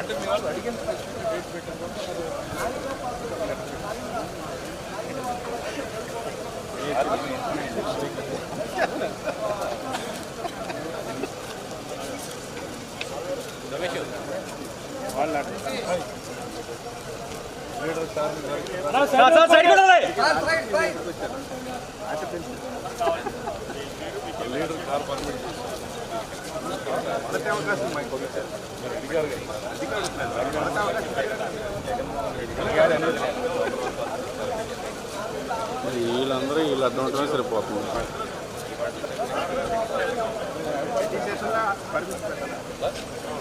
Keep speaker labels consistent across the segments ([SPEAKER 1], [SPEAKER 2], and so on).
[SPEAKER 1] అంటే మీ వాళ్ళు leader car permit మొదటి అవకాశం మాకు వీళ్ళందరూ వీళ్ళు అర్థం అవటమే సరిపోతుంది.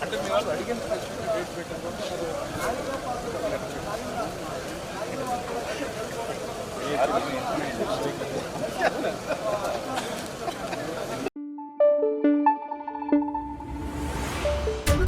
[SPEAKER 1] అంటే మీ వాళ్ళు అడిగిన